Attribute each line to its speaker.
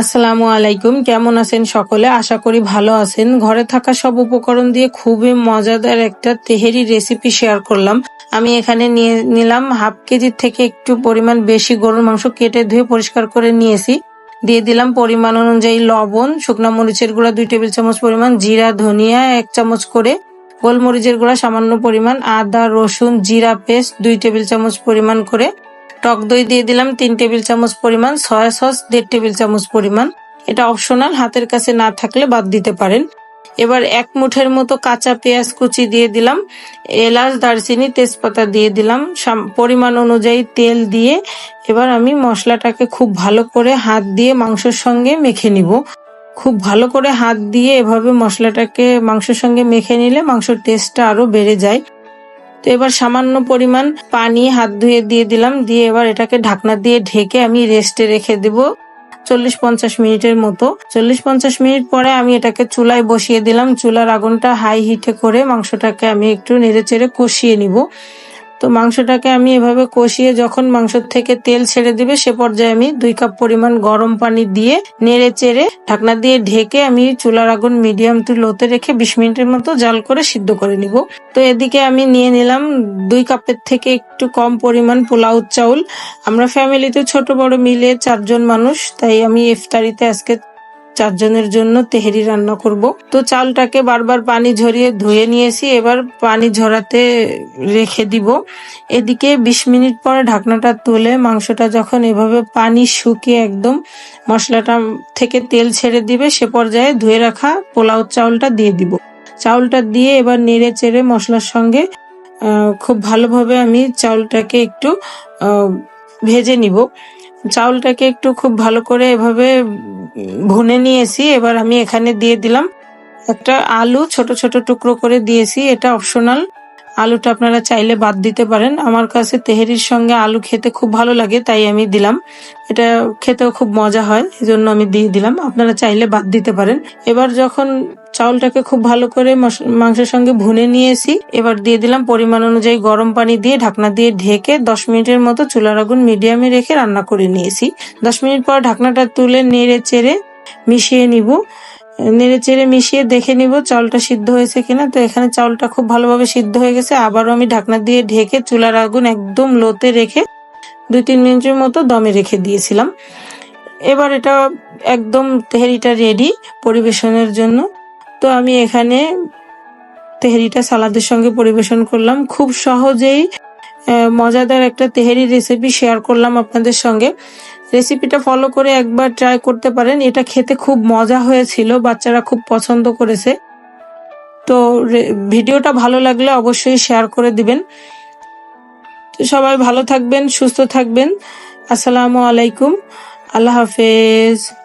Speaker 1: আসসালামু আলাইকুম, কেমন আছেন সকলে? আশা করি ভালো আছেন। ঘরে থাকা সব উপকরণ দিয়ে খুবই মজাদার একটা তেহেরি রেসিপি শেয়ার করলাম। আমি এখানে নিয়ে নিলাম হাফ কেজির থেকে একটু পরিমাণ বেশি গরুর মাংস কেটে ধুয়ে পরিষ্কার করে নিয়েছি। দিয়ে দিলাম পরিমাণ অনুযায়ী লবণ, শুকনা মরিচের গুঁড়া, দুই টেবিল চামচ পরিমাণ জিরা, ধনিয়া, এক চামচ করে গোলমরিচের গুঁড়া, সামান্য পরিমাণ আদা, রসুন, জিরা, পেস্ট, দুই টেবিল চামচ পরিমাণ করে টক দই দিয়ে দিলাম তিন টেবিল চামচ পরিমাণ, সয়া সস দেড় টেবিল চামচ পরিমাণ। এটা অপশনাল হাতের কাছে না থাকলে বাদ দিতে পারেন। এবার এক মুঠের মতো কাঁচা পেঁয়াজ কুচি দিয়ে দিলাম, এলাচ, দারচিনি, তেজপাতা দিয়ে দিলাম। পরিমাণ অনুযায়ী তেল দিয়ে এবার আমি মশলাটাকে খুব ভালো করে হাত দিয়ে মাংসের সঙ্গে মেখে নিব। খুব ভালো করে হাত দিয়ে এভাবে মশলাটাকে মাংসের সঙ্গে মেখে নিলে মাংসের টেস্টটা আরও বেড়ে যায়। তো এবার সামান্য পরিমাণ পানি হাত ধুয়ে দিয়ে দিলাম। দিয়ে এবার এটাকে ঢাকনা দিয়ে ঢেকে আমি রেস্টে রেখে দেব। চল্লিশ পঞ্চাশ মিনিটের মতো। চল্লিশ পঞ্চাশ মিনিট পরে আমি এটাকে চুলায় বসিয়ে দিলাম। চুলার আগুনটা হাই হিটে করে মাংসটাকে আমি একটু নেড়ে চেড়ে কষিয়ে নিব। তো মাংসটাকে আমি এভাবে কষিয়ে যখন মাংস থেকে তেল ছেড়ে দিবে, সে পর্যায়ে আমি দুই কাপ পরিমাণ গরম পানি দিয়ে নেড়ে চেড়ে ঢাকনা দিয়ে ঢেকে আমি চুলার আগুন মিডিয়াম টু লোতে রেখে বিশ মিনিটের মতো জাল করে সিদ্ধ করে নিব। তো এদিকে আমি নিয়ে নিলাম দুই কাপের থেকে একটু কম পরিমাণ পোলাও চাউল। আমরা ফ্যামিলিতে ছোট বড় মিলে চারজন মানুষ, তাই আমি ইফতারিতে আজকে চারজনের জন্য তেহেরি রান্না করব। তো চালটাকে বারবার পানি ঝরিয়ে ধুয়ে নিয়েছি, এবার পানি ঝরাতে রেখে দিব। এদিকে বিশ মিনিট পরে ঢাকনাটা তুলে মাংসটা যখন এভাবে পানি শুকিয়ে একদম মশলাটা থেকে তেল ছেড়ে দিবে, সে পর্যায়ে ধুয়ে রাখা পোলাও চাউলটা দিয়ে দিব। চাউলটা দিয়ে এবার নেড়ে চেড়ে মশলার সঙ্গে খুব ভালোভাবে আমি চাউলটাকে একটু ভেজে নিব। চাউলটাকে একটু খুব ভালো করে এভাবে ভুনে নিয়েছি, এবার আমি এখানে দিয়ে দিলাম একটা আলু, ছোট ছোট টুকরো করে দিয়েছি, এটা অপশনাল আলুটা আপনারা চাইলে বাদ দিতে পারেন। আমার কাছে তেহেরির সঙ্গে আলু খেতে খুব ভালো লাগে, তাই আমি দিলাম। এটা খেতেও খুব মজা হয়, এজন্য আমি দিয়ে দিলাম। আপনারা চাইলে বাদ দিতে পারেন। এবার যখন চাউলটাকে খুব ভালো করে মাংসের সঙ্গে ভুনে নিয়েছি, এবার দিয়ে দিলাম পরিমাণ অনুযায়ী গরম পানি দিয়ে ঢাকনা দিয়ে ঢেকে দশ মিনিটের মতো চুলার আগুন মিডিয়ামে রেখে রান্না করে নিয়েছি। দশ মিনিট পর ঢাকনাটা তুলে নেড়ে চেড়ে মিশিয়ে নিব। নেড়ে চেড়ে মিশিয়ে দেখে নিব চাউলটা সিদ্ধ হয়েছে কিনা। তো এখানে চাউলটা খুব ভালোভাবে সিদ্ধ হয়ে গেছে। আবারও আমি ঢাকনা দিয়ে ঢেকে চুলার আগুন একদম লোতে রেখে দুই তিন মিনিটের মতো দমে রেখে দিয়েছিলাম। এবার এটা একদম তেহেরিটা রেডি পরিবেশনের জন্য। তো আমি এখানে তেহেরিটা সালাদের সঙ্গে পরিবেশন করলাম। খুব সহজেই মজাদার একটা তেহেরি রেসিপি শেয়ার করলাম আপনাদের সঙ্গে। রেসিপিটা ফলো করে একবার ট্রাই করতে পারেন। এটা খেতে খুব মজা হয়েছিল, বাচ্চারা খুব পছন্দ করেছে। তো ভিডিওটা ভালো লাগলে অবশ্যই শেয়ার করে দিবেন। সবাই ভালো থাকবেন, সুস্থ থাকবেন। আসসালামু আলাইকুম। আল্লাহ হাফেজ।